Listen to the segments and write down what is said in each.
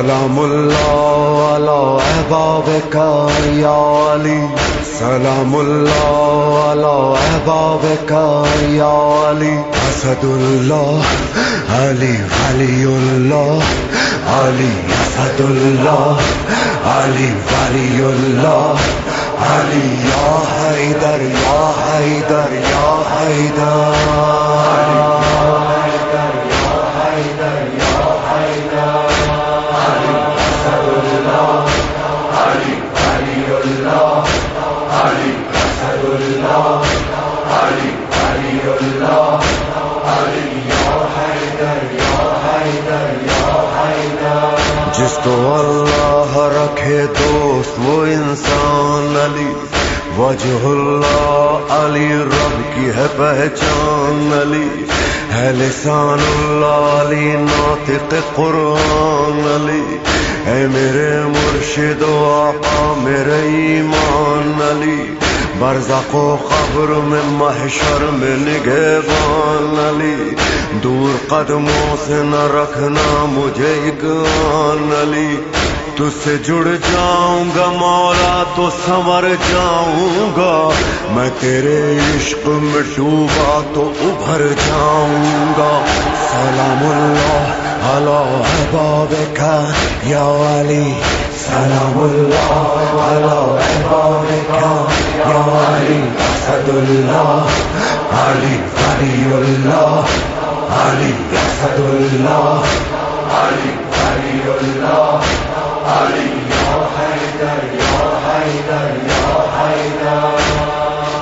سلام اللہ علی احباب یا علی. سلام اللہ علی احباب کا یا علی. اسد اللہ علی ولی اللہ علی اسد اللہ علی ولی اللہ علی یا حیدر یا حیدر یا حیدر. ہے لسان اللہ علی ناطق قرآن علی۔ اے میرے مرشد و آقا، میرے ایمان علی۔ برزق و خبر میں محشر میں نگہبان علی۔ دور قدموں سے نہ رکھنا مجھے ایک علی۔ تجھ سے جڑ جاؤں گا، مولا تو سنور جاؤں گا۔ میں تیرے عشق میں ڈوبا تو ابھر جاؤں گا۔ سلام اللہ اللہ باب کا یا علی۔ سلام اللہ اللہ باب کا یا علی۔ اسد اللہ، علی علی اللہ، علی اسد اللہ، علی علی اللہ۔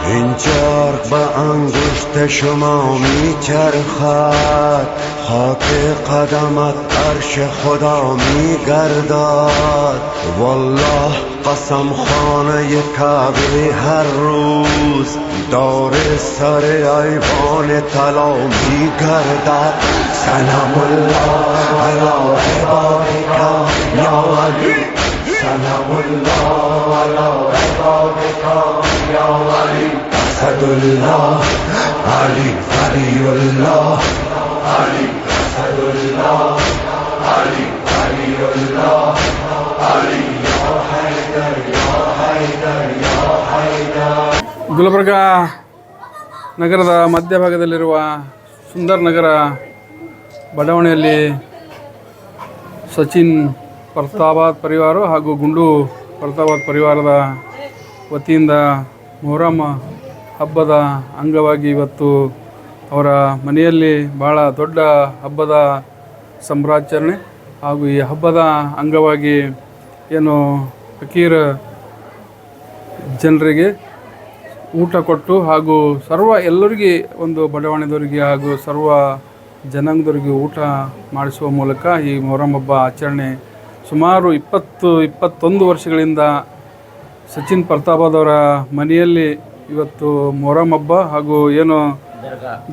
این چرخ به انگشت شما میچرخد. خاک قدمت عرش خدا میگرداد والله قسم خانه کعبه هر روز دار سر ایوان طلا می گردد. سلام الله علی عبادکا یا علی. سلام الله علی عبادکا یا علی. اسد الله علی علی الله. علی اسد الله علی علی الله. علی ಗುಲ್ಬರ್ಗ ನಗರದ ಮಧ್ಯಭಾಗದಲ್ಲಿರುವ ಸುಂದರ್ ನಗರ ಬಡಾವಣೆಯಲ್ಲಿ ಸಚಿನ್ ಪ್ರತಾಬಾದ್ ಪರಿವಾರ ಹಾಗೂ ಗುಂಡು ಪ್ರತಾಬಾದ್ ಪರಿವಾರದ ವತಿಯಿಂದ ಮೊಹರಂ ಹಬ್ಬದ ಅಂಗವಾಗಿ ಇವತ್ತು ಅವರ ಮನೆಯಲ್ಲಿ ಭಾಳ ದೊಡ್ಡ ಹಬ್ಬದ ಸಂಭ್ರಾಚರಣೆ ಹಾಗೂ ಈ ಹಬ್ಬದ ಅಂಗವಾಗಿ ಏನು ಫಕೀರ್ ಜನರಿಗೆ ಊಟ ಕೊಟ್ಟು ಹಾಗೂ ಸರ್ವ ಎಲ್ಲರಿಗೆ ಒಂದು ಬಡಾವಣೆದವರಿಗೆ ಹಾಗೂ ಸರ್ವ ಜನಾಂಗದವರಿಗೆ ಊಟ ಮಾಡಿಸುವ ಮೂಲಕ ಈ ಮೊಹರಂ ಹಬ್ಬ ಆಚರಣೆ ಸುಮಾರು ಇಪ್ಪತ್ತು ಇಪ್ಪತ್ತೊಂದು ವರ್ಷಗಳಿಂದ ಸಚಿನ್ ಪ್ರತಾಪದವರ ಮನೆಯಲ್ಲಿ ಇವತ್ತು ಮೊಹರಂ ಹಬ್ಬ ಹಾಗೂ ಏನು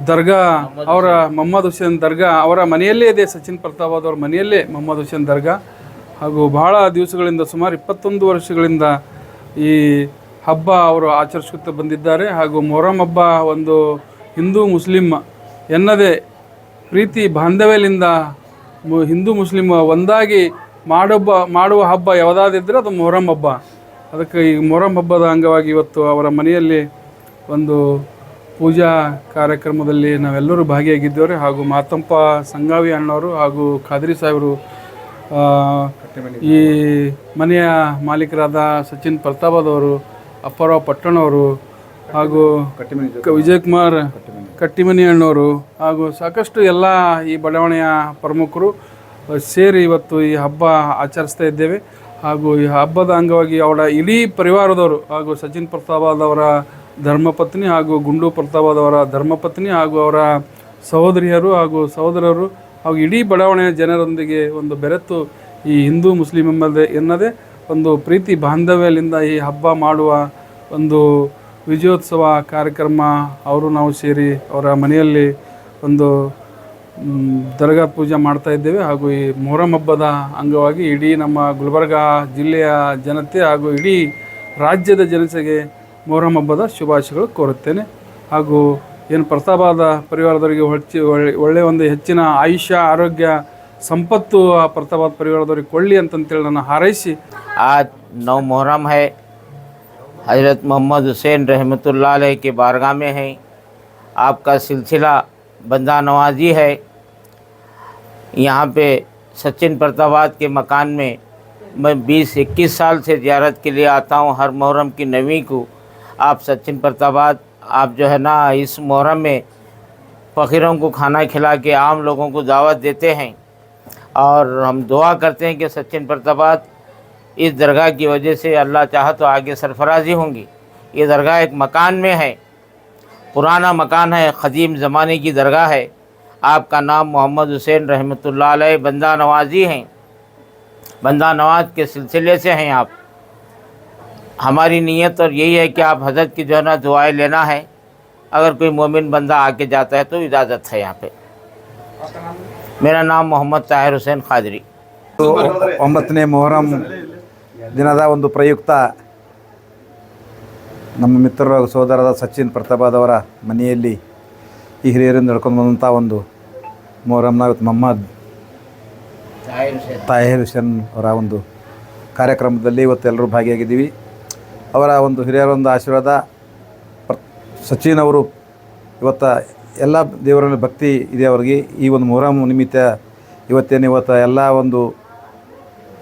ದರ್ಗಾ. ಅವರ ಮೊಹಮ್ಮದ್ ಹುಸೇನ್ ದರ್ಗಾ ಅವರ ಮನೆಯಲ್ಲೇ ಇದೆ ಸಚಿನ್ ಪ್ರತಾಪದವರ ಮನೆಯಲ್ಲೇ ಮೊಹಮ್ಮದ್ ಹುಸೇನ್ ದರ್ಗಾ. ಹಾಗೂ ಬಹಳ ದಿವಸಗಳಿಂದ ಸುಮಾರು ಇಪ್ಪತ್ತೊಂದು ವರ್ಷಗಳಿಂದ ಈ ಹಬ್ಬ ಅವರು ಆಚರಿಸುತ್ತಾ ಬಂದಿದ್ದಾರೆ ಹಾಗೂ ಮೊಹರಂ ಹಬ್ಬ ಒಂದು ಹಿಂದೂ ಮುಸ್ಲಿಂ ಎನ್ನದೇ ಪ್ರೀತಿ ಬಾಂಧವ್ಯದಿಂದ ಹಿಂದೂ ಮುಸ್ಲಿಂ ಒಂದಾಗಿ ಮಾಡಬ್ಬ ಮಾಡುವ ಹಬ್ಬ ಯಾವುದಾದಿದ್ದರೆ ಅದು ಮೊಹರಂ ಹಬ್ಬ. ಅದಕ್ಕೆ ಈ ಮೊಹರಂ ಹಬ್ಬದ ಅಂಗವಾಗಿ ಇವತ್ತು ಅವರ ಮನೆಯಲ್ಲಿ ಒಂದು ಪೂಜಾ ಕಾರ್ಯಕ್ರಮದಲ್ಲಿ ನಾವೆಲ್ಲರೂ ಭಾಗಿಯಾಗಿದ್ದೇವೆ ಹಾಗೂ ಮಾತಂಪ ಸಂಗಾವಿ ಅಣ್ಣವರು ಹಾಗೂ ಖಾದ್ರಿ ಸಾಹೇಬರು ಈ ಮನೆಯ ಮಾಲೀಕರಾದ ಸಚಿನ್ ಪ್ರತಾಪದ್ ಅವರು ಅಪ್ಪಾರಾವ್ ಪಟ್ಟಣವರು ಹಾಗೂ ವಿಜಯ್ ವಿಜಯಕುಮಾರ್ ಕಟ್ಟಿಮನಿ ಅಣ್ಣವರು ಹಾಗೂ ಸಾಕಷ್ಟು ಎಲ್ಲ ಈ ಬಡಾವಣೆಯ ಪ್ರಮುಖರು ಸೇರಿ ಇವತ್ತು ಈ ಹಬ್ಬ ಆಚರಿಸ್ತಾ ಇದ್ದೇವೆ. ಹಾಗೂ ಈ ಹಬ್ಬದ ಅಂಗವಾಗಿ ಅವರ ಇಡೀ ಪರಿವಾರದವರು ಹಾಗೂ ಸಚಿನ್ ಪ್ರತಾಪದವರ ಧರ್ಮಪತ್ನಿ ಹಾಗೂ ಗುಂಡು ಪ್ರತಾಪದವರ ಧರ್ಮಪತ್ನಿ ಹಾಗೂ ಅವರ ಸಹೋದರಿಯರು ಹಾಗೂ ಸಹೋದರರು ಹಾಗೂ ಇಡೀ ಬಡಾವಣೆಯ ಜನರೊಂದಿಗೆ ಒಂದು ಬೆರೆತು ಈ ಹಿಂದೂ ಮುಸ್ಲಿಂ ಎಂಬದೇ ಎನ್ನದೇ ಒಂದು ಪ್ರೀತಿ ಬಾಂಧವ್ಯದಿಂದ ಈ ಹಬ್ಬ ಮಾಡುವ ಒಂದು ವಿಜಯೋತ್ಸವ ಕಾರ್ಯಕ್ರಮ ಅವರು ನಾವು ಸೇರಿ ಅವರ ಮನೆಯಲ್ಲಿ ಒಂದು ದರ್ಗಾ ಪೂಜೆ ಮಾಡ್ತಾ ಇದ್ದೇವೆ. ಹಾಗೂ ಈ ಮೊಹರಂ ಹಬ್ಬದ ಅಂಗವಾಗಿ ಇಡೀ ನಮ್ಮ ಗುಲ್ಬರ್ಗ ಜಿಲ್ಲೆಯ ಜನತೆ ಹಾಗೂ ಇಡೀ ರಾಜ್ಯದ ಜನತೆಗೆ ಮೊಹರಂ ಹಬ್ಬದ ಶುಭಾಶಯಗಳು ಕೋರುತ್ತೇನೆ. ಹಾಗೂ ಏನು ಪ್ರತಾಪಾದ ಪರಿವಾರದವರಿಗೆ ಹೊಚ್ಚಿ ಒಳ್ಳೆ ಒಳ್ಳೆಯ ಒಂದು ಹೆಚ್ಚಿನ ಆಯುಷ್ಯ, ಆರೋಗ್ಯ ಸಂಪತ್ತು ಆ ಪ್ರತಾಪಾದ್ ಪರಿವಾರದವ್ರಿಗೆ ಕೊಳ್ಳಿ ಅಂತಂತೇಳಿ ನಾನು ಹಾರೈಸಿ. آج نو محرم ہے حضرت محمد حسین رحمۃ اللہ علیہ کے بارگاہ میں ہیں آپ کا سلسلہ بندہ نوازی ہے یہاں پہ سچن پرتاواد کے مکان میں میں بیس اکیس سال سے زیارت کے لیے آتا ہوں ہر محرم کی نویں کو آپ سچن پرتاواد آپ جو ہے نا اس محرم میں فقیروں کو کھانا کھلا کے عام لوگوں کو دعوت دیتے ہیں اور ہم دعا کرتے ہیں کہ سچن پرتابات اس درگاہ کی وجہ سے اللہ چاہا تو آگے سرفرازی ہوں گی۔ یہ درگاہ ایک مکان میں ہے، پرانا مکان ہے قدیم زمانے کی درگاہ ہے۔ آپ کا نام محمد حسین رحمۃ اللہ علیہ بندہ نوازی ہیں۔ بندہ نواز کے سلسلے سے ہیں آپ۔ ہماری نیت اور یہی ہے کہ آپ حضرت کی جو ہے نا دعائیں لینا ہے۔ اگر کوئی مومن بندہ آ کے جاتا ہے تو اجازت ہے یہاں پہ۔ मेरा नाम मोहम्मद ताहिर हुसैन खादरी ಒಂಬತ್ತನೇ ಮೊಹರಂ ದಿನದ ಒಂದು ಪ್ರಯುಕ್ತ ನಮ್ಮ ಮಿತ್ರರ ಸೋದರದ ಸಚಿನ್ ಪ್ರತಾಪಾದವರ ಮನೆಯಲ್ಲಿ ಈ ಹಿರಿಯರಿಂದ ನಡ್ಕೊಂಡು ಬಂದಂಥ ಒಂದು ಮೊಹರಂನ ಇವತ್ತು ಮೊಹಮ್ಮದ್ ತಾಹಿರ್ ಹುಸೇನ್ ಅವರ ಒಂದು ಕಾರ್ಯಕ್ರಮದಲ್ಲಿ ಇವತ್ತು ಎಲ್ಲರೂ ಭಾಗಿಯಾಗಿದ್ದೀವಿ ಅವರ ಒಂದು ಹಿರಿಯರ ಒಂದು ಆಶೀರ್ವಾದ ಪ್ರ ಸಚಿನ್ ಅವರು ಇವತ್ತು ಎಲ್ಲ ದೇವರಲ್ಲಿ ಭಕ್ತಿ ಇದೆ ಅವ್ರಿಗೆ. ಈ ಒಂದು ಮೊಹರಂ ನಿಮಿತ್ತ ಇವತ್ತೇನು ಇವತ್ತು ಎಲ್ಲ ಒಂದು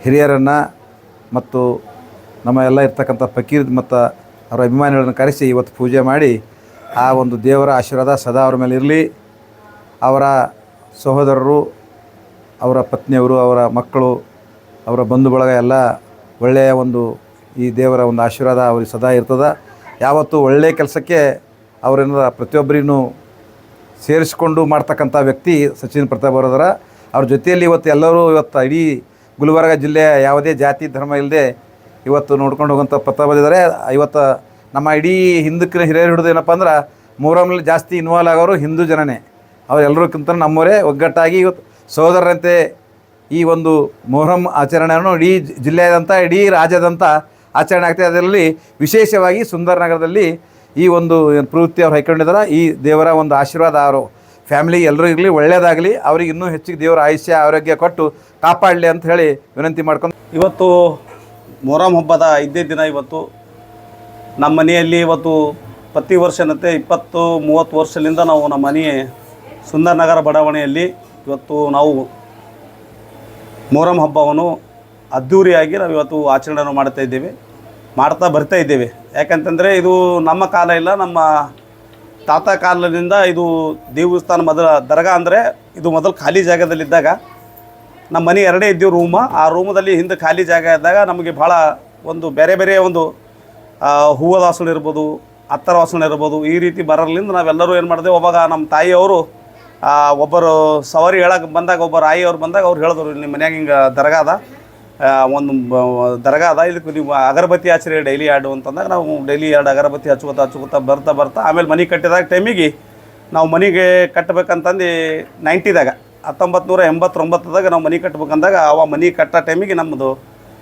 ಹಿರಿಯರನ್ನು ಮತ್ತು ನಮ್ಮ ಎಲ್ಲ ಇರ್ತಕ್ಕಂಥ ಫಕೀರ್ ಮತ್ತು ಅವರ ಅಭಿಮಾನಿಗಳನ್ನು ಕರೆಸಿ ಇವತ್ತು ಪೂಜೆ ಮಾಡಿ ಆ ಒಂದು ದೇವರ ಆಶೀರ್ವಾದ ಸದಾ ಅವರ ಮೇಲೆ ಇರಲಿ. ಅವರ ಸಹೋದರರು, ಅವರ ಪತ್ನಿಯವರು, ಅವರ ಮಕ್ಕಳು, ಅವರ ಬಂಧು ಬಳಗ ಎಲ್ಲ ಒಳ್ಳೆಯ ಒಂದು ಈ ದೇವರ ಒಂದು ಆಶೀರ್ವಾದ ಅವ್ರಿಗೆ ಸದಾ ಇರ್ತದೆ. ಯಾವತ್ತೂ ಒಳ್ಳೆಯ ಕೆಲಸಕ್ಕೆ ಅವರಿಂದ ಪ್ರತಿಯೊಬ್ಬರಿಗೂ ಸೇರಿಸಿಕೊಂಡು ಮಾಡ್ತಕ್ಕಂಥ ವ್ಯಕ್ತಿ ಸಚಿನ್ ಪ್ರತಾಪ್ ಅವರದರ. ಅವ್ರ ಜೊತೆಯಲ್ಲಿ ಇವತ್ತು ಎಲ್ಲರೂ ಇವತ್ತು ಇಡೀ ಗುಲ್ಬರ್ಗ ಜಿಲ್ಲೆಯ ಯಾವುದೇ ಜಾತಿ, ಧರ್ಮ ಇಲ್ಲದೆ ಇವತ್ತು ನೋಡ್ಕೊಂಡು ಹೋಗುವಂಥ ಪ್ರತಾಪ್ ಇದ್ದಾರೆ ಇವತ್ತು ನಮ್ಮ ಇಡೀ ಹಿಂದಕ್ಕೆ ಹಿರಿಯರು ಹಿಡಿದು ಏನಪ್ಪ ಅಂದ್ರೆ ಮೂರಮ್ನಲ್ಲಿ ಜಾಸ್ತಿ ಇನ್ವಾಲ್ವ್ ಆಗೋರು ಹಿಂದೂ ಜನನೇ. ಅವರೆಲ್ಲರಿಗಿಂತ ನಮ್ಮವರೇ. ಒಗ್ಗಟ್ಟಾಗಿ ಇವತ್ತು ಸಹೋದರರಂತೆ ಈ ಒಂದು ಮೊಹರಂ ಆಚರಣೆಯನ್ನು ಇಡೀ ಜಿಲ್ಲೆಯಾದಂಥ ಇಡೀ ರಾಜ್ಯದಂಥ ಆಚರಣೆ ಆಗ್ತದೆ ಅದರಲ್ಲಿ ವಿಶೇಷವಾಗಿ ಸುಂದರ ನಗರದಲ್ಲಿ ಈ ಒಂದು ಪ್ರವೃತ್ತಿ ಅವ್ರು ಹೈಕೊಂಡಿದ್ದಾರೆ ಈ ದೇವರ ಒಂದು ಆಶೀರ್ವಾದ ಅವರು. ಫ್ಯಾಮಿಲಿ ಎಲ್ಲರೂ ಇರಲಿ ಒಳ್ಳೆಯದಾಗಲಿ ಅವ್ರಿಗೆ ಇನ್ನೂ ಹೆಚ್ಚಿಗೆ ದೇವರ ಆಯುಷ್ಯ, ಆರೋಗ್ಯ ಕೊಟ್ಟು ಕಾಪಾಡಲಿ ಅಂತ ಹೇಳಿ ವಿನಂತಿ ಮಾಡ್ಕೊಂಡು ಇವತ್ತು ಮೊಹರಂ ಹಬ್ಬದ ಐದನೇ ದಿನ ಇವತ್ತು. ನಮ್ಮ ಮನೆಯಲ್ಲಿ ಇವತ್ತು ಪ್ರತಿ ವರ್ಷನಂತೆ ಇಪ್ಪತ್ತು, ಮೂವತ್ತು ವರ್ಷದಿಂದ ನಾವು ನಮ್ಮ ಮನೆ ಸುಂದರ ನಗರ ಬಡಾವಣೆಯಲ್ಲಿ ಇವತ್ತು ನಾವು ಮೊಹರಂ ಹಬ್ಬವನ್ನು ಅದ್ಧೂರಿಯಾಗಿ ನಾವು ಇವತ್ತು ಆಚರಣೆಯನ್ನು ಮಾಡ್ತಾ ಇದ್ದೇವೆ. ಮಾಡ್ತಾ ಬರ್ತಾ ಇದ್ದೇವೆ. ಯಾಕಂತಂದರೆ ಇದು ನಮ್ಮ ಕಾಲ ಇಲ್ಲ ನಮ್ಮ ತಾತ ಕಾಲದಿಂದ ಇದು ದೇವಸ್ಥಾನ ಮೊದಲ ದರ್ಗಾ ಅಂದರೆ ಇದು ಮೊದಲು ಖಾಲಿ ಜಾಗದಲ್ಲಿದ್ದಾಗ ನಮ್ಮ ಮನೆ ಎರಡೇ ಇದ್ದೀವಿ ರೂಮ. ಆ ರೂಮದಲ್ಲಿ ಹಿಂದೆ ಖಾಲಿ ಜಾಗ ಇದ್ದಾಗ ನಮಗೆ ಭಾಳ ಒಂದು ಬೇರೆ ಬೇರೆ ಒಂದು ಹೂವದ ವಾಸನೆ ಇರ್ಬೋದು ಅತ್ತರ ವಾಸನೆ ಇರ್ಬೋದು ಈ ರೀತಿ ಬರೋರ್ಲಿಂದ ನಾವೆಲ್ಲರೂ ಏನು ಮಾಡಿದೆ ಒಬ್ಬಾಗ ನಮ್ಮ ತಾಯಿಯವರು ಒಬ್ಬರು ಸವಾರಿ ಹೇಳಕ್ಕೆ ಬಂದಾಗ ಒಬ್ಬರು ಆಯಿಯವ್ರು ಬಂದಾಗ ಅವ್ರು ಹೇಳಿದ್ರು ನಿಮ್ಮ ಮನ್ಯಾಗ ಹಿಂಗೆ ದರ್ಗಾ ಅದ. ಆ, ಒಂದು ದರ್ಗಾ ಅದ. ಇದಕ್ಕೆ ನೀವು ಅಗರಬತ್ತಿ ಹಚ್ಚಿರಿ ಡೈಲಿ ಎರಡು ಅಂತಂದಾಗ ನಾವು ಡೈಲಿ ಎರಡು ಅಗರಬತ್ತಿ ಹಚ್ಕೋತಾ ಹಚ್ಕೋತಾ ಬರ್ತಾ ಬರ್ತಾ ಆಮೇಲೆ ಮನೆ ಕಟ್ಟಿದಾಗ ಟೈಮಿಗೆ ನಾವು ಮನೆಗೆ ಕಟ್ಟಬೇಕಂತಂದು ನೈಂಟಿದಾಗ ಹತ್ತೊಂಬತ್ತು ನೂರ ಎಂಬತ್ತೊಂಬತ್ತದಾಗ ನಾವು ಮನೆ ಕಟ್ಟಬೇಕಂದಾಗ ಅವ ಮನೆ ಕಟ್ಟೋ ಟೈಮಿಗೆ ನಮ್ಮದು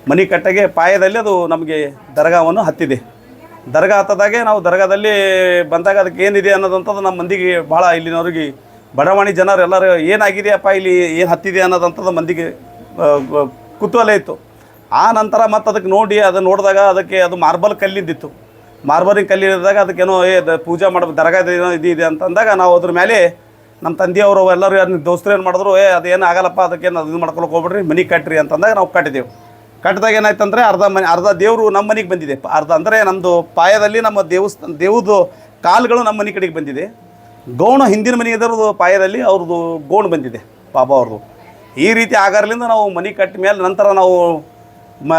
ಮನೆ ಕಟ್ಟಗೆ ಪಾಯದಲ್ಲಿ ಅದು ನಮಗೆ ದರ್ಗಾವನ್ನು ಹತ್ತಿದೆ. ದರ್ಗಾ ಹತ್ತದಾಗೆ ನಾವು ದರ್ಗಾದಲ್ಲಿ ಬಂದಾಗ ಅದಕ್ಕೆ ಏನಿದೆ ಅನ್ನೋದಂಥದ್ದು ನಮ್ಮ ಮಂದಿಗೆ ಭಾಳ ಇಲ್ಲಿನವ್ರಿಗೆ ಬಡವಾಣಿ ಜನರು ಎಲ್ಲರೂ ಏನಾಗಿದೆಯಪ್ಪ ಇಲ್ಲಿ ಏನು ಹತ್ತಿದೆ ಅನ್ನೋದಂಥದ್ದು ಮಂದಿಗೆ ಕುತೂಹಲ ಇತ್ತು. ಆ ನಂತರ ಮತ್ತು ಅದಕ್ಕೆ ನೋಡಿ ಅದು ನೋಡಿದಾಗ ಅದಕ್ಕೆ ಅದು ಮಾರ್ಬಲ್ ಕಲ್ಲಿದ್ದಿತ್ತು ಮಾರ್ಬಲಿನ ಕಲ್ಲಿದ್ದಾಗ ಅದಕ್ಕೇನೋ ಏ ಪೂಜೆ ಮಾಡಬೇಕು ದರ್ಗಾದ ಏನೋ ಇದು ಅಂತಂದಾಗ ನಾವು ಅದ್ರ ಮೇಲೆ ನಮ್ಮ ತಂದೆಯವರು ಎಲ್ಲರೂ ಯಾರು ದೋಸ್ತರು ಏನು ಮಾಡಿದ್ರು, ಏ ಅದೇನು ಆಗಲ್ಲಪ್ಪ ಅದಕ್ಕೇನು ಅದು ಇದು ಮಾಡ್ಕೊಳಕ್ಕೆ ಹೋಗ್ಬಿಡ್ರಿ, ಮನೆ ಕಟ್ಟಿರಿ ಅಂತಂದಾಗ ನಾವು ಕಟ್ಟಿದೆವು. ಕಟ್ಟಿದಾಗ ಏನಾಯ್ತು ಅಂದರೆ ಅರ್ಧ ಮನೆ, ಅರ್ಧ ದೇವರು ನಮ್ಮ ಮನೆಗೆ ಬಂದಿದೆ. ಅರ್ಧ ಅಂದರೆ ನಮ್ಮದು ಪಾಯದಲ್ಲಿ ನಮ್ಮ ದೇವಸ್ಥಾನ ದೇವ್ದು ಕಾಲುಗಳು ನಮ್ಮ ಮನೆ ಕಡೆಗೆ ಬಂದಿದೆ. ಗೌಣ ಹಿಂದಿನ ಮನೆ ಇದರದು ಪಾಯದಲ್ಲಿ ಅವ್ರದ್ದು ಗೋಣ್ ಬಂದಿದೆ, ಪಾಪ ಅವ್ರದ್ದು ಈ ರೀತಿ ಆಗಾರ್ಲಿಂದ ನಾವು ಮನೆ ಕಟ್ಟ ಮೇಲೆ ನಂತರ ನಾವು ಮ,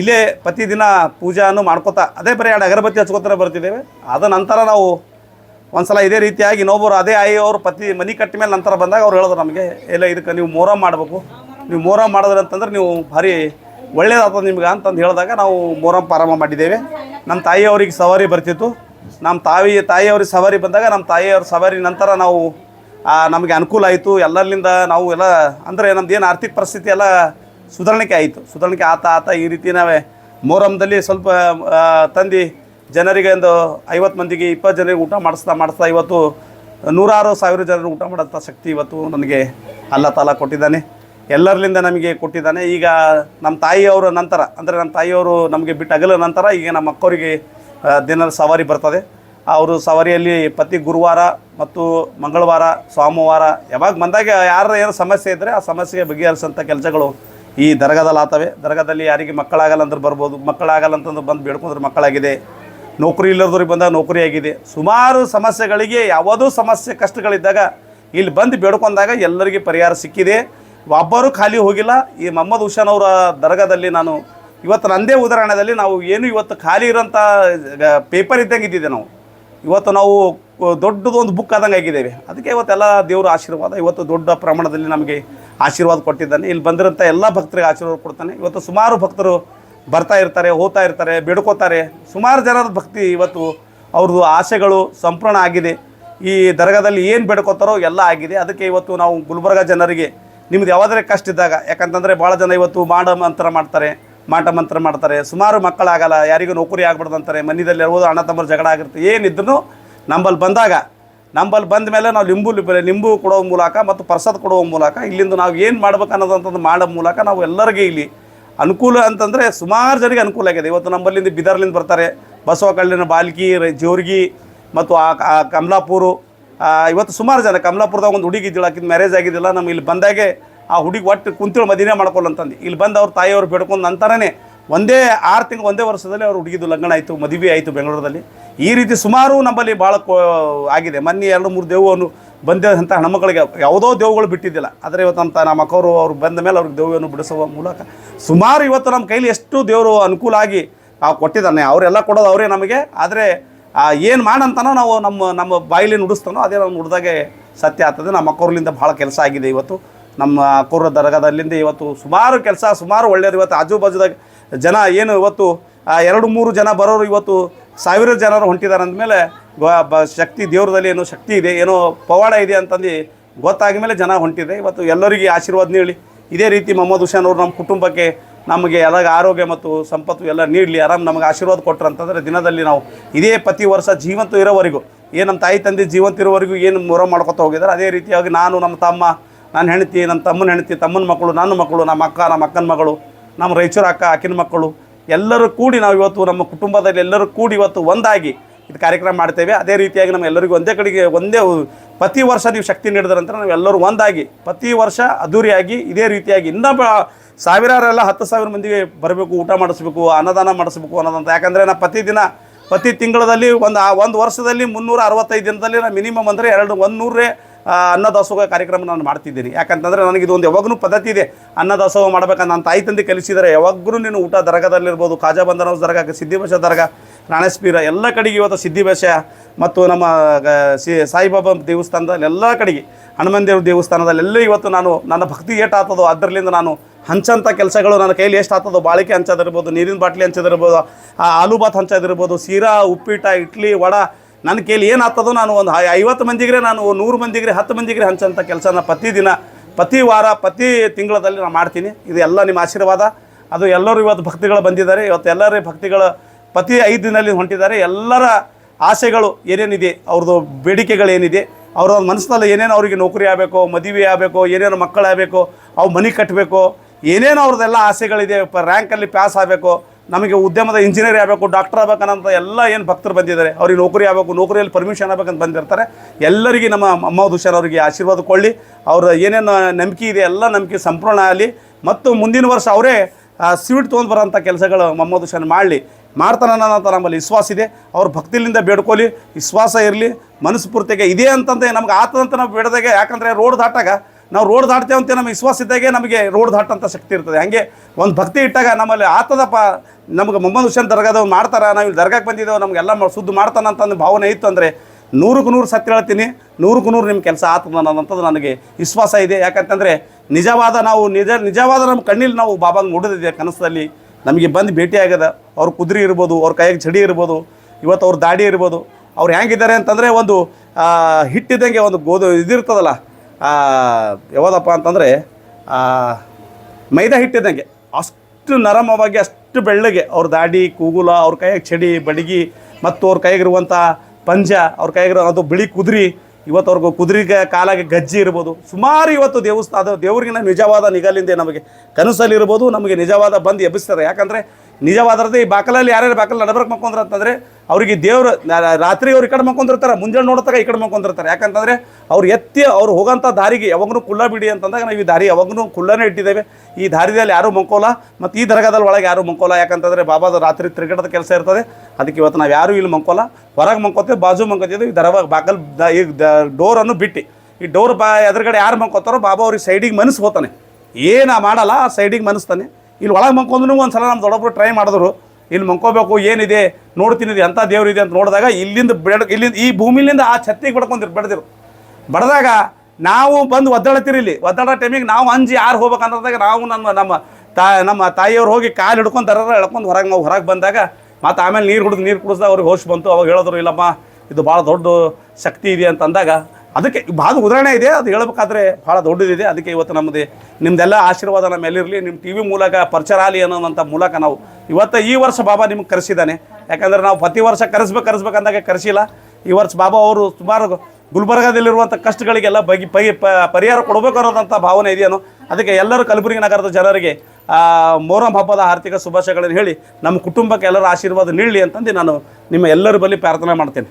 ಇಲ್ಲೇ ಪ್ರತಿದಿನ ಪೂಜಾನು ಮಾಡ್ಕೋತಾ, ಅದೇ ಬರೀ ಎರಡು ಅಗರಬತ್ತಿ ಹಚ್ಕೋತಾರೆ ಬರ್ತಿದ್ದೇವೆ. ಅದ ನಂತರ ನಾವು ಒಂದ್ಸಲ ಇದೇ ರೀತಿಯಾಗಿ ಇನ್ನೊಬ್ಬರು ಅದೇ ಆಯಿ ಅವರು ಪ್ರತಿ ಮನೆ ಕಟ್ಟ ಮೇಲೆ ನಂತರ ಬಂದಾಗ ಅವ್ರು ಹೇಳಿದ್ರು ನಮಗೆ, ಎಲ್ಲ ಇದಕ್ಕೆ ನೀವು ಮೋರ ಮಾಡಬೇಕು. ನೀವು ಮೋರ ಮಾಡಿದ್ರೆ ಅಂತಂದ್ರೆ ನೀವು ಭಾರಿ ಒಳ್ಳೇದಾಗ್ತದೆ ನಿಮ್ಗೆ ಅಂತಂದು ಹೇಳಿದಾಗ ನಾವು ಮೋರಂ ಪ್ರಾರಂಭ ಮಾಡಿದ್ದೇವೆ. ನಮ್ಮ ತಾಯಿಯವ್ರಿಗೆ ಸವಾರಿ ಬರ್ತಿತ್ತು. ನಮ್ಮ ತಾಯಿ, ತಾಯಿಯವ್ರಿಗೆ ಸವಾರಿ ಬಂದಾಗ ನಮ್ಮ ತಾಯಿಯವ್ರ ಸವಾರಿ ನಂತರ ನಾವು ನಮಗೆ ಅನುಕೂಲ ಆಯಿತು. ಎಲ್ಲರಿಂದ ನಾವು ಎಲ್ಲ, ಅಂದರೆ ನಮ್ದು ಏನು ಆರ್ಥಿಕ ಪರಿಸ್ಥಿತಿ ಎಲ್ಲ ಸುಧಾರಣೆಗೆ ಆಯಿತು. ಸುಧಾರಣೆಗೆ ಆತ ಆತ ಈ ರೀತಿ ನಾವೇ ಮೊಹರಂದಲ್ಲಿ ಸ್ವಲ್ಪ ತಂದು ಜನರಿಗೆ ಒಂದು ಐವತ್ತು ಮಂದಿಗೆ ಇಪ್ಪತ್ತು ಜನರಿಗೆ ಊಟ ಮಾಡಿಸ್ತಾ ಮಾಡಿಸ್ತಾ ಇವತ್ತು ನೂರಾರು ಸಾವಿರ ಜನರು ಊಟ ಮಾಡೋಂಥ ಶಕ್ತಿ ಇವತ್ತು ನನಗೆ ಅಲ್ಲ ತಾಲ ಕೊಟ್ಟಿದ್ದಾನೆ. ಎಲ್ಲರಿಂದ ನಮಗೆ ಕೊಟ್ಟಿದ್ದಾನೆ. ಈಗ ನಮ್ಮ ತಾಯಿಯವರ ನಂತರ, ಅಂದರೆ ನಮ್ಮ ತಾಯಿಯವರು ನಮಗೆ ಬಿಟ್ಟು ಅಗಲ ನಂತರ ಈಗ ನಮ್ಮ ಅಕ್ಕವರಿಗೆ ದಿನ ಸವಾರಿ ಬರ್ತದೆ. ಅವರು ಸವಾರಿಯಲ್ಲಿ ಪ್ರತಿ ಗುರುವಾರ ಮತ್ತು ಮಂಗಳವಾರ, ಸೋಮವಾರ, ಯಾವಾಗ ಬಂದಾಗ ಯಾರ ಏನೋ ಸಮಸ್ಯೆ ಇದ್ದರೆ ಆ ಸಮಸ್ಯೆಗೆ ಬಗೆಹರಿಸೋಂಥ ಕೆಲಸಗಳು ಈ ದರ್ಗಾದಲ್ಲಿ ಆತವೆ ದರ್ಗಾದಲ್ಲಿ ಯಾರಿಗೆ ಮಕ್ಕಳಾಗಲ್ಲ ಅಂದ್ರೆ ಬರ್ಬೋದು. ಮಕ್ಕಳಾಗಲ್ಲ ಅಂತಂದ್ರೆ ಬಂದು ಬೇಡ್ಕೊಂಡ್ರೆ ಮಕ್ಕಳಾಗಿದೆ. ನೌಕರಿ ಇಲ್ಲದವ್ರಿಗೆ ಬಂದಾಗ ನೌಕರಿ ಆಗಿದೆ. ಸುಮಾರು ಸಮಸ್ಯೆಗಳಿಗೆ ಯಾವುದೋ ಸಮಸ್ಯೆ, ಕಷ್ಟಗಳಿದ್ದಾಗ ಇಲ್ಲಿ ಬಂದು ಬೇಡ್ಕೊಂಡಾಗ ಎಲ್ಲರಿಗೆ ಪರಿಹಾರ ಸಿಕ್ಕಿದೆ. ಒಬ್ಬರು ಖಾಲಿ ಹೋಗಿಲ್ಲ. ಈ ಮಹಮ್ಮದ್ ಉಷಾನ್ ಅವರ ದರ್ಗಾದಲ್ಲಿ ನಾನು ಇವತ್ತು ನಂದೇ ಉದಾಹರಣೆಯಲ್ಲಿ ನಾವು ಏನು ಇವತ್ತು ಖಾಲಿ ಇರೋಂಥ ಪೇಪರ್ ಇದ್ದಂಗೆ ಇದ್ದಿದ್ದೆ ನಾವು. ಇವತ್ತು ನಾವು ದೊಡ್ಡದು ಒಂದು ಬುಕ್ ಆದಂಗೆ ಆಗಿದ್ದೇವೆ. ಅದಕ್ಕೆ ಇವತ್ತೆಲ್ಲ ದೇವರ ಆಶೀರ್ವಾದ, ಇವತ್ತು ದೊಡ್ಡ ಪ್ರಮಾಣದಲ್ಲಿ ನಮಗೆ ಆಶೀರ್ವಾದ ಕೊಟ್ಟಿದ್ದಾನೆ. ಇಲ್ಲಿ ಬಂದಿರೋಂಥ ಎಲ್ಲ ಭಕ್ತರಿಗೆ ಆಶೀರ್ವಾದ ಕೊಡ್ತಾನೆ. ಇವತ್ತು ಸುಮಾರು ಭಕ್ತರು ಬರ್ತಾ ಇರ್ತಾರೆ, ಹೋಗ್ತಾ ಇರ್ತಾರೆ, ಬೇಡ್ಕೋತಾರೆ. ಸುಮಾರು ಜನರ ಭಕ್ತಿ ಇವತ್ತು ಅವ್ರದ್ದು ಆಸೆಗಳು ಸಂಪೂರ್ಣ ಆಗಿದೆ. ಈ ದರ್ಗಾದಲ್ಲಿ ಏನು ಬೇಡ್ಕೋತಾರೋ ಎಲ್ಲ ಆಗಿದೆ. ಅದಕ್ಕೆ ಇವತ್ತು ನಾವು ಗುಲ್ಬರ್ಗ ಜನರಿಗೆ ನಿಮ್ದು ಯಾವುದೇ ಕಷ್ಟ ಇದ್ದಾಗ, ಯಾಕಂತಂದರೆ ಭಾಳ ಜನ ಇವತ್ತು ಮಾಡ ಮಂತ್ರ ಮಾಡ್ತಾರೆ. ಮಾಟ ಮಂತ್ರ ಮಾಡ್ತಾರೆ. ಸುಮಾರು ಮಕ್ಕಳಾಗಲ್ಲ, ಯಾರಿಗೂ ನೌಕರಿ ಆಗ್ಬಾರ್ದು ಅಂತಾರೆ. ಮನೆಯಲ್ಲಿ ಇರ್ಬೋದು ಅಣ್ಣ ತಮ್ಮರು ಜಗಳ ಆಗಿರುತ್ತೆ. ಏನಿದ್ರು ನಂಬಲ್ಲಿ ಬಂದಾಗ, ನಂಬಲ್ಲಿ ಬಂದ ಮೇಲೆ ನಾವು ಲಿಂಬು, ಲಿಂಬು- ಕೊಡೋ ಮೂಲಕ ಮತ್ತು ಪ್ರಸಾದ ಕೊಡುವ ಮೂಲಕ ಇಲ್ಲಿಂದ ನಾವು ಏನು ಮಾಡ್ಬೇಕು ಅನ್ನೋದಂಥದ್ದು ಮಾಡೋ ಮೂಲಕ ನಾವು ಎಲ್ಲರಿಗೆ ಇಲ್ಲಿ ಅನುಕೂಲ ಅಂತಂದರೆ ಸುಮಾರು ಜನರಿಗೆ ಅನುಕೂಲ ಆಗಿದೆ. ಇವತ್ತು ನಮ್ಮಲ್ಲಿಂದ ಬಿದರ್ಲಿಂದ ಬರ್ತಾರೆ. ಬಸವ ಕಳ್ಳಿನ ಬಾಲ್ಕಿ ಜೋರ್ಗಿ ಮತ್ತು ಆ ಕಮಲಾಪುರ. ಇವತ್ತು ಸುಮಾರು ಜನ. ಕಮಲಾಪುರದಾಗ ಒಂದು ಹುಡುಗಿ ಆಕಿದ್ ಮ್ಯಾರೇಜ್ ಆಗಿದ್ದಿಲ್ಲ. ನಮ್ಮ ಇಲ್ಲಿ ಬಂದಾಗೆ ಆ ಹುಡುಗಿ ಒಟ್ಟು ಕುಂತಿಳು ಮದುವೆ ಮಾಡ್ಕೊಳ್ಳಂತಂದು ಇಲ್ಲಿ ಬಂದು ಅವ್ರ ತಾಯಿಯವ್ರು ಬೇಡ್ಕೊಂಡು ನಂತರನೇ ಒಂದೇ ಆರು ತಿಂಗಳು ಒಂದೇ ವರ್ಷದಲ್ಲಿ ಅವ್ರ ಹುಡುಗಿದು ಲಗ್ನ ಆಯಿತು, ಮದುವೆ ಆಯಿತು ಬೆಂಗಳೂರಲ್ಲಿ. ಈ ರೀತಿ ಸುಮಾರು ನಮ್ಮಲ್ಲಿ ಭಾಳ ಆಗಿದೆ. ಮೊನ್ನೆ ಎರಡು ಮೂರು ದೇವವನ್ನು ಬಂದಂಥ ಹೆಣ್ಮಕ್ಳಿಗೆ ಯಾವುದೋ ದೇವುಗಳು ಬಿಟ್ಟಿದ್ದಿಲ್ಲ. ಆದರೆ ಇವತ್ತು ಅಂತ ನಮ್ಮ ಅಕ್ಕವರು ಅವ್ರು ಬಂದ ಮೇಲೆ ಅವ್ರಿಗೆ ದೇವನ್ನು ಬಿಡಿಸುವ ಮೂಲಕ ಸುಮಾರು ಇವತ್ತು ನಮ್ಮ ಕೈಲಿ ಎಷ್ಟು ದೇವರು ಅನುಕೂಲ ಆಗಿ ಕೊಟ್ಟಿದ್ದಾನೆ. ಅವರೆಲ್ಲ ಕೊಡೋದು ಅವರೇ ನಮಗೆ. ಆದರೆ ಏನು ಮಾಡಂತನೋ ನಾವು ನಮ್ಮ ನಮ್ಮ ಬಾಯಿಲಿ ನುಡಿಸ್ತಾನೋ ಅದೇ ನಾವು ನುಡಿದಾಗೆ ಸತ್ಯ ಆಗ್ತದೆ. ನಮ್ಮ ಅಕ್ಕವ್ರಲಿಂದ ಭಾಳ ಕೆಲಸ ಆಗಿದೆ ಇವತ್ತು. ನಮ್ಮ ಅಕ್ಕವ್ರ ದರ್ಗಾದಲ್ಲಿಂದ ಇವತ್ತು ಸುಮಾರು ಕೆಲಸ, ಸುಮಾರು ಒಳ್ಳೆಯದು ಇವತ್ತು ಆಜು ಬಾಜುದಾಗ ಜನ ಏನು ಇವತ್ತು ಎರಡು ಮೂರು ಜನ ಬರೋರು ಇವತ್ತು ಸಾವಿರ ಜನರು ಹೊಂಟಿದ್ದಾರೆ ಅಂದಮೇಲೆ ಶಕ್ತಿ ದೇವ್ರದಲ್ಲಿ ಏನೋ ಶಕ್ತಿ ಇದೆ, ಏನೋ ಪವಾಡ ಇದೆ ಅಂತಂದು ಗೊತ್ತಾದ ಮೇಲೆ ಜನ ಹೊಂಟಿದೆ. ಇವತ್ತು ಎಲ್ಲರಿಗೆ ಆಶೀರ್ವಾದ ನೀಡಿ ಇದೇ ರೀತಿ ಮೊಹಮ್ಮದ್ ಹುಷೇನ್ ಅವರು ನಮ್ಮ ಕುಟುಂಬಕ್ಕೆ ನಮಗೆ ಎಲ್ಲ ಆರೋಗ್ಯ ಮತ್ತು ಸಂಪತ್ತು ಎಲ್ಲ ನೀಡಲಿ. ಆರಾಮ್ ನಮಗೆ ಆಶೀರ್ವಾದ ಕೊಟ್ಟರು ಅಂತಂದರೆ ದಿನದಲ್ಲಿ ನಾವು ಇದೇ ಪ್ರತಿ ವರ್ಷ ಜೀವಂತ ಇರೋವರೆಗೂ ಏನು ನಮ್ಮ ತಾಯಿ ತಂದೆ ಜೀವಂತ ಇರೋವರೆಗೂ ಏನು ಮೊರ ಮಾಡ್ಕೊತ ಹೋಗಿದ್ದಾರೆ. ಅದೇ ರೀತಿಯಾಗಿ ನಾನು ನಮ್ಮ ತಮ್ಮ ನನ್ನ ಹೆಂಡತಿ, ನನ್ನ ತಮ್ಮನ ಹೆಂಡತಿ, ತಮ್ಮನ ಮಕ್ಕಳು, ನನ್ನ ಮಕ್ಕಳು, ನಮ್ಮ ಅಕ್ಕ, ನಮ್ಮ ಅಕ್ಕನ ಮಗಳು, ನಮ್ಮ ರಾಯಚೂರು ಅಕ್ಕ ಆಕಿನ ಮಕ್ಕಳು, ಎಲ್ಲರೂ ಕೂಡಿ ನಾವು ಇವತ್ತು ನಮ್ಮ ಕುಟುಂಬದಲ್ಲಿ ಎಲ್ಲರೂ ಕೂಡಿ ಇವತ್ತು ಒಂದಾಗಿ ಇದು ಕಾರ್ಯಕ್ರಮ ಮಾಡ್ತೇವೆ. ಅದೇ ರೀತಿಯಾಗಿ ನಮ್ಮ ಎಲ್ಲರಿಗೂ ಒಂದೇ ಕಡೆಗೆ ಒಂದೇ ಪ್ರತಿ ವರ್ಷ ನೀವು ಶಕ್ತಿ ನೀಡಿದ್ರಂತ ನಾವೆಲ್ಲರೂ ಒಂದಾಗಿ ಪ್ರತಿ ವರ್ಷ ಅದ್ದೂರಿಯಾಗಿ ಇದೇ ರೀತಿಯಾಗಿ ಇನ್ನೊಬ್ಬ ಸಾವಿರಾರೆಲ್ಲ ಹತ್ತು ಸಾವಿರ ಮಂದಿಗೆ ಬರಬೇಕು, ಊಟ ಮಾಡಿಸ್ಬೇಕು, ಅನ್ನದಾನ ಮಾಡಿಸ್ಬೇಕು ಅನ್ನೋದಂತ. ಯಾಕಂದರೆ ನಾ ಪ್ರತಿದಿನ, ಪ್ರತಿ ತಿಂಗಳಲ್ಲಿ ಒಂದು ಆ ಒಂದು ವರ್ಷದಲ್ಲಿ ಮುನ್ನೂರ ಅರವತ್ತೈದು ದಿನದಲ್ಲಿ ನಾನು ಮಿನಿಮಮ್ ಅಂದರೆ ಎರಡು ಒಂದು ನೂರೇ ಅನ್ನದಾಸೋಹ ಕಾರ್ಯಕ್ರಮ ನಾನು ಮಾಡ್ತಿದ್ದೀನಿ. ಯಾಕಂತಂದರೆ ನನಗೆ ಇದು ಒಂದು ಯಾವಾಗಲೂ ಪದ್ಧತಿ ಇದೆ. ಅನ್ನದಾಸೋಹ ಮಾಡ್ಬೇಕಂತ ನನ್ನ ತಾಯಿ ತಂದೆ ಕಲಿಸಿದರೆ ಯಾವಾಗಲೂ ನೀನು ಊಟ ದರ್ಗಾದಲ್ಲಿರ್ಬೋದು, ಖಾಜಾ ಬಂಧನ ದರ್ಗಾ ದರಗ ದರ್ಗಾ ಎಲ್ಲ ಕಡೆಗೆ ಇವತ್ತು ಸಿದ್ದಿಬೇಷ ಮತ್ತು ನಮ್ಮ ಸಿ, ಸಾಯಿಬಾಬಾ ದೇವಸ್ಥಾನದಲ್ಲಿ ಎಲ್ಲ ಕಡೆಗೆ ಹನುಮನ್ ದೇವ್ರ ದೇವಸ್ಥಾನದಲ್ಲೆಲ್ಲ ಇವತ್ತು ನಾನು ನನ್ನ ಭಕ್ತಿ ಏಟ್ ಆಗ್ತದೋ ಅದರಲ್ಲಿಂದ ನಾನು ಹಂಚಂಥ ಕೆಲಸಗಳು ನನ್ನ ಕೈಲಿ ಎಷ್ಟು ಆಗ್ತದೋ ಬಾಳಿಕೆ ಹಂಚೋದಿರ್ಬೋದು, ನೀರಿನ ಬಾಟ್ಲಿ ಹಂಚೋದಿರ್ಬೋದು, ಆ ಆಲೂ ಬಾತ್ ಹಂಚೋದಿರ್ಬೋದು, ಸೀರಾ ಉಪ್ಪಿಟ ಇಡ್ಲಿ, ವಡ ನನ್ನ ಕೈಲಿ ಏನು ಆಗ್ತದೋ ನಾನು ಒಂದು ಐವತ್ತು ಮಂದಿಗೆ ನಾನು ನೂರು ಮಂದಿಗೆ ಹತ್ತು ಮಂದಿಗೆ ಹಂಚಂಥ ಕೆಲಸನ ಪ್ರತಿದಿನ ಪ್ರತಿ ವಾರ, ಪ್ರತಿ ತಿಂಗಳಲ್ಲಿ ನಾನು ಮಾಡ್ತೀನಿ. ಇದು ಎಲ್ಲ ನಿಮ್ಮ ಆಶೀರ್ವಾದ. ಅದು ಎಲ್ಲರೂ ಇವತ್ತು ಭಕ್ತಿಗಳು ಬಂದಿದ್ದಾರೆ. ಇವತ್ತು ಎಲ್ಲರ ಭಕ್ತಿಗಳು ಪ್ರತಿ ಐದು ದಿನದಲ್ಲಿ ಹೊಂಟಿದ್ದಾರೆ. ಎಲ್ಲರ ಆಸೆಗಳು ಏನೇನಿದೆ, ಅವ್ರದ್ದು ಬೇಡಿಕೆಗಳೇನಿದೆ, ಅವ್ರ ಮನಸ್ಸಿನಲ್ಲಿ ಏನೇನು ಅವರಿಗೆ ನೌಕರಿ ಆಗಬೇಕು, ಮದುವೆ ಆಗಬೇಕು, ಏನೇನು ಮಕ್ಕಳಾಗಬೇಕು, ಅವು ಮನೆ ಕಟ್ಟಬೇಕು ಏನೇನು ಅವ್ರದ್ದೆಲ್ಲ ಆಸೆಗಳಿದೆ. ರ್ಯಾಂಕಲ್ಲಿ ಪಾಸ್ ಆಗಬೇಕು. ನಮಗೆ ಉದ್ಯಮದ ಇಂಜಿನಿಯರ್ ಆಗಬೇಕು ಡಾಕ್ಟರ್ ಆಗ್ಬೇಕನ್ನೋಂಥ ಎಲ್ಲ ಏನು ಭಕ್ತರು ಬಂದಿದ್ದಾರೆ. ಅವ್ರಿಗೆ ನೌಕರಿ ಆಗಬೇಕು, ನೌಕರಿಯಲ್ಲಿ ಪರ್ಮಿಷನ್ ಆಗ್ಬೇಕಂತ ಬಂದಿರ್ತಾರೆ. ಎಲ್ಲರಿಗೆ ನಮ್ಮ ಅಮ್ಮ ಹುಷಾರ್ ಅವರಿಗೆ ಆಶೀರ್ವಾದ ಕೊಳ್ಳಿ ಅವ್ರ ಏನೇನು ನಂಬಿಕೆ ಇದೆ, ಎಲ್ಲ ನಂಬಿಕೆ ಸಂಪೂರ್ಣ ಆಗಲಿ. ಮತ್ತು ಮುಂದಿನ ವರ್ಷ ಅವರೇ ಸ್ವೀಟ್ ತೊಗೊಂಡು ಬರೋಂಥ ಕೆಲಸಗಳು ಮೊಹಮ್ಮದ್ ಹುಷಾನ್ ಮಾಡಲಿ. ಮಾಡ್ತಾನ ಅನ್ನೋಂಥ ನಮ್ಮಲ್ಲಿ ವಿಶ್ವಾಸ ಇದೆ. ಅವ್ರ ಭಕ್ತಿಲಿಂದ ಬೇಡ್ಕೊಳ್ಳಿ, ವಿಶ್ವಾಸ ಇರಲಿ, ಮನಸ್ಸು ಪೂರ್ತಿಗೆ ಇದೆ ಅಂತಂದರೆ ನಮ್ಗೆ ಆತದಂತ ನಾವು ಬೇಡದಾಗೆ, ಯಾಕಂದರೆ ರೋಡ್ ದಾಟಾಗ ನಾವು ರೋಡ್ ದಾಟ್ತೇವೆ ಅಂತ ನಮಗೆ ವಿಶ್ವಾಸ ಇದ್ದಾಗೆ ನಮಗೆ ರೋಡ್ ದಾಟಂಥ ಶಕ್ತಿ ಇರ್ತದೆ. ಹಾಗೆ ಒಂದು ಭಕ್ತಿ ಇಟ್ಟಾಗ ನಮ್ಮಲ್ಲಿ ಆತದಪ್ಪ ನಮಗೆ ಮೊಹಮ್ಮದ್ ಹುಷನ್ ದರ್ಗಾದವ್ರು ಮಾಡ್ತಾರೆ, ನಾವು ಇಲ್ಲಿ ದರ್ಗಾಕ್ಕೆ ಬಂದಿದ್ದೇವೆ ನಮಗೆಲ್ಲ ಸುದ್ದು ಮಾಡ್ತಾನೆ ಅಂತ ಭಾವನೆ ಇತ್ತು ಅಂದರೆ ನೂರಕ್ಕೆ ನೂರು ಸತ್ಯ ಹೇಳ್ತೀನಿ, ನೂರಕ್ಕೆ ನೂರು ನಿಮ್ಮ ಕೆಲಸ ಆತದ ಅನ್ನೋದಂಥದ್ದು ನನಗೆ ವಿಶ್ವಾಸ ಇದೆ. ಯಾಕಂತಂದರೆ ನಿಜವಾದ ನಾವು ನಿಜ, ನಿಜವಾದ ನಮ್ಮ ಕಣ್ಣಿಲ್ಲಿ ನಾವು ಬಾಬಾಂಗ್ ನೋಡಿದಿದೆ ಕನಸಲ್ಲಿ ನಮಗೆ ಬಂದು ಭೇಟಿ ಆಗ್ಯದ. ಅವ್ರ ಕುದುರೆ ಇರ್ಬೋದು, ಅವ್ರ ಕೈಯಾಗ ಚಡಿ ಇರ್ಬೋದು, ಇವತ್ತು ಅವ್ರ ದಾಡಿ ಇರ್ಬೋದು. ಅವ್ರು ಹೆಂಗಿದ್ದಾರೆ ಅಂತಂದರೆ ಒಂದು ಹಿಟ್ಟಿದ್ದಂಗೆ ಒಂದು ಗೋದು ಇದಿರ್ತದಲ್ಲ ಯಾವುದಪ್ಪ ಅಂತಂದರೆ ಮೈದಾ ಹಿಟ್ಟಿದ್ದಂಗೆ. ಅಷ್ಟು ನರಮವಾಗಿ, ಅಷ್ಟು ಬೆಳ್ಳಗೆ. ಅವ್ರ ದಾಡಿ, ಕೂಗುಲ, ಅವ್ರ ಕೈಯಾಗ ಚಡಿ, ಬಡಗಿ, ಮತ್ತು ಅವ್ರ ಕೈಗಿರುವಂಥ ಪಂಜ, ಅವ್ರ ಕೈಗಿರೋ ಅದು ಬಿಳಿ ಕುದುರೆ. ಇವತ್ತವರೆಗೂ ಕುದುರೆಗೆ ಕಾಲಾಗೆ ಗಜ್ಜಿ ಇರ್ಬೋದು. ಸುಮಾರು ಇವತ್ತು ದೇವಸ್ಥಾನ, ದೇವರಿಗಿನ ನಿಜವಾದ ನಿಗಲಿಂದೆ ನಮಗೆ ಕನಸಲ್ಲಿರ್ಬೋದು, ನಮಗೆ ನಿಜವಾದ ಬಂದು ಎಬ್ಬಿಸ್ತಾರೆ. ಯಾಕಂದರೆ ನಿಜವಾದ್ರದ್ದು ಈ ಬಾಕಲಲ್ಲಿ ಯಾರ್ಯಾರು ಬಾಕಲ್ ನಡಬರ್ಕ್ ಮಕ್ಕೊಂಡ್ರ ಅಂತಂದರೆ ಅವ್ರಿಗೆ ದೇವ್ರು ರಾತ್ರಿ ಅವ್ರು ಈ ಕಡೆ ಮಕ್ಕೊಂಡಿರ್ತಾರೆ ಮುಂಜಾನೆ ನೋಡತ್ತಾಗ ಈ ಕಡೆ ಮಕ್ಕೊಂಡಿರ್ತಾರೆ ಯಾಕಂತಂದರೆ ಅವ್ರು ಎತ್ತಿ ಅವ್ರು ಹೋಗೋಂಥ ದಾರಿಗೆ ಯಾವಾಗಲೂ ಕುಲ್ಲ ಬಿಡಿ ಅಂತಂದಾಗ ನಾವು ಈ ದಾರಿ ಯಾವಾಗಲೂ ಕುಲ್ಲನೇ ಇಟ್ಟಿದ್ದೇವೆ. ಈ ದಾರಿದಲ್ಲಿ ಯಾರೂ ಮಂಕೋಲ್ಲ ಮತ್ತು ಈ ದರ್ಗಾದಲ್ಲಿ ಒಳಗೆ ಯಾರೂ ಮಂಕೋಲ್ಲ ಯಾಕಂತಂದರೆ ಬಾಬಾದ ರಾತ್ರಿ ತಿರುಗಾಟದ ಕೆಲಸ ಇರ್ತದೆ. ಅದಕ್ಕೆ ಇವತ್ತು ನಾವು ಯಾರೂ ಇಲ್ಲಿ ಮಂಕೋಲ್ಲ ಹೊರಗೆ ಮಂಕೋತೇವೆ ಬಾಜು ಮಂಕೋತೀವಿ ಈ ದರವಾಗ ಬಾಕಲ್ ಈ ಡೋರನ್ನು ಬಿಟ್ಟು. ಈ ಡೋರ್ ಬಾ, ಎದುರುಗಡೆ ಯಾರು ಮಂಕೋತಾರೋ ಬಾಬಾ ಅವ್ರಿಗೆ ಸೈಡಿಗೆ ಮನಸ್ಸು ಹೋತಾನೆ. ಏನು ಮಾಡಲ್ಲ ಸೈಡಿಗೆ ಮನಸ್ತಾನೆ ಇಲ್ಲಿ ಒಳಗೆ ಮಂಕೊಂದ್ರೂ ಒಂದು ಸಲ ನಮ್ಮ ದೊಡ್ಡೊಬ್ರು ಟ್ರೈ ಮಾಡಿದ್ರು. ಇಲ್ಲಿ ಮಂಕೋಬೇಕು ಏನಿದೆ ನೋಡ್ತೀನಿ ಎಂಥ ದೇವರಿದೆ ಅಂತ ನೋಡಿದಾಗ ಇಲ್ಲಿಂದ ಬೆಡ್ ಇಲ್ಲಿಂದ ಈ ಭೂಮಿಲಿಂದ ಆ ಛತ್ತಿಗೆ ಬಡ್ಕೊಂಡಿರು ಬೆಳೆದಿರು ಬಡದಾಗ ನಾವು ಬಂದು ಒದ್ದಾಡ್ತೀರಿ ಇಲ್ಲಿ. ಒದ್ದಾಡೋ ಟೈಮಿಗೆ ನಾವು ಅಂಜಿ ಯಾರು ಹೋಗ್ಬೇಕು ಅನ್ನೋದಾಗ ನಾವು ನಮ್ಮ ನಮ್ಮ ತಾ ನಮ್ಮ ತಾಯಿಯವ್ರು ಹೋಗಿ ಕಾಲು ಹಿಡ್ಕೊಂಡು ತರಾರ ಎಳ್ಕೊಂಡು ಹೊರಗೆ ನಾವು ಹೊರಗೆ ಬಂದಾಗ ಮತ್ತು ಆಮೇಲೆ ನೀರು ಕುಡಿದು ನೀರು ಕುಡಿಸ್ದಾಗ ಅವ್ರಿಗೆ ಹೋಶ್ ಬಂತು. ಅವಾಗ ಹೇಳಿದ್ರು, ಇಲ್ಲಮ್ಮ, ಇದು ಭಾಳ ದೊಡ್ಡ ಶಕ್ತಿ ಇದೆ ಅಂತ ಅಂದಾಗ ಅದಕ್ಕೆ ಭಾಳ ಉದಾಹರಣೆ ಇದೆ, ಅದು ಹೇಳಬೇಕಾದ್ರೆ ಭಾಳ ದೊಡ್ಡದಿದೆ. ಅದಕ್ಕೆ ಇವತ್ತು ನಮ್ಮದು ನಿಮ್ದೆಲ್ಲ ಆಶೀರ್ವಾದ ನಮ್ಮ ಎಲ್ಲಿರಲಿ ನಿಮ್ಮ ಟಿ ವಿ ಮೂಲಕ ಪರಿಚಯ ಆಗಲಿ ಅನ್ನೋಂಥ ಮೂಲಕ ನಾವು ಇವತ್ತು ಈ ವರ್ಷ ಬಾಬಾ ನಿಮ್ಗೆ ಕರೆಸಿದ್ದಾನೆ. ಯಾಕಂದರೆ ನಾವು ಪ್ರತಿ ವರ್ಷ ಕರೆಸ್ಬೇಕು ಕರೆಸ್ಬೇಕು ಅಂದಾಗ ಕರೆಸಿಲ್ಲ. ಈ ವರ್ಷ ಬಾಬಾ ಅವರು ಸುಮಾರು ಗುಲ್ಬರ್ಗಾದಲ್ಲಿರುವಂಥ ಕಷ್ಟಗಳಿಗೆಲ್ಲ ಬಗೆ ಪೈ, ಪರಿಹಾರ ಕೊಡಬೇಕು ಅನ್ನೋದಂಥ ಭಾವನೆ ಇದೆಯೇನು. ಅದಕ್ಕೆ ಎಲ್ಲರೂ ಕಲಬುರಗಿ ನಗರದ ಜನರಿಗೆ ಮೋರಂ ಮೊಹರಂ ಹಬ್ಬದ ಆರ್ಥಿಕ ಶುಭಾಶಯಗಳನ್ನು ಹೇಳಿ ನಮ್ಮ ಕುಟುಂಬಕ್ಕೆ ಎಲ್ಲರ ಆಶೀರ್ವಾದ ನೀಡಲಿ ಅಂತಂದು ನಾನು ನಿಮ್ಮ ಎಲ್ಲರ ಬಳಿ ಪ್ರಾರ್ಥನೆ ಮಾಡ್ತೇನೆ.